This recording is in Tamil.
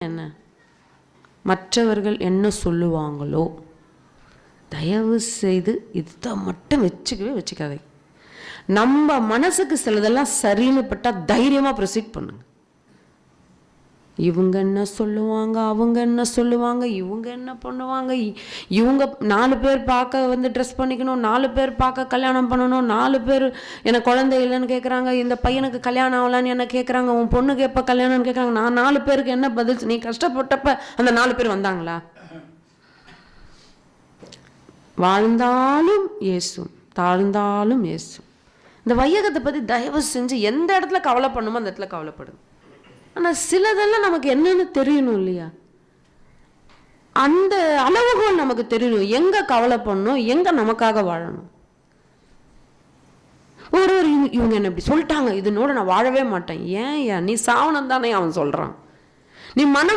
என்ன? மற்றவர்கள் என்ன சொல்லுவாங்களோ தயவு செய்து இதுதான் மட்டும் வச்சுக்கவே வச்சுக்காதே நம்ம மனசுக்கு சிலதெல்லாம் சரின்னு பட்டால் தைரியமாக ப்ரொசீட் பண்ணுங்க. இவங்க என்ன சொல்லுவாங்க அவங்க என்ன சொல்லுவாங்க இவங்க என்ன பண்ணுவாங்க இ- இவங்க நாலு பேர் பார்க்க வந்து ட்ரெஸ் பண்ணிக்கணும் நாலு பேர் பார்க்க கல்யாணம் பண்ணணும் நாலு பேர் எனக்கு குழந்தை இல்லைன்னு கேட்குறாங்க இந்த பையனுக்கு கல்யாணம் ஆகலான்னு என்ன கேட்குறாங்க உன் பொண்ணுக்கு எப்போ கல்யாணம்னு கேட்குறாங்க நான் நாலு பேருக்கு என்ன பதில் நீ கஷ்டப்பட்டப்ப அந்த நாலு பேர் வந்தாங்களா? வாழ்ந்தாலும் ஏசும் தாழ்ந்தாலும் ஏசும் இந்த வையகத்தை பற்றி தயவு செஞ்சு எந்த இடத்துல கவலை பண்ணுமோ அந்த இடத்துல கவலைப்படுங்க ஆனால் சிலதெல்லாம் நமக்கு என்னன்னு தெரியணும் இல்லையா? அந்த அளவுகோல் நமக்கு தெரியணும். எங்க கவலைப்படணும் எங்க நமக்காக வாழணும்? ஒரு ஒரு இவங்க என்ன இப்படி சொல்லிட்டாங்க. இதனோட நான் வாழவே மாட்டேன். ஏன் ஏன் நீ சாவனம் தானே அவன் சொல்றான். நீ மனம்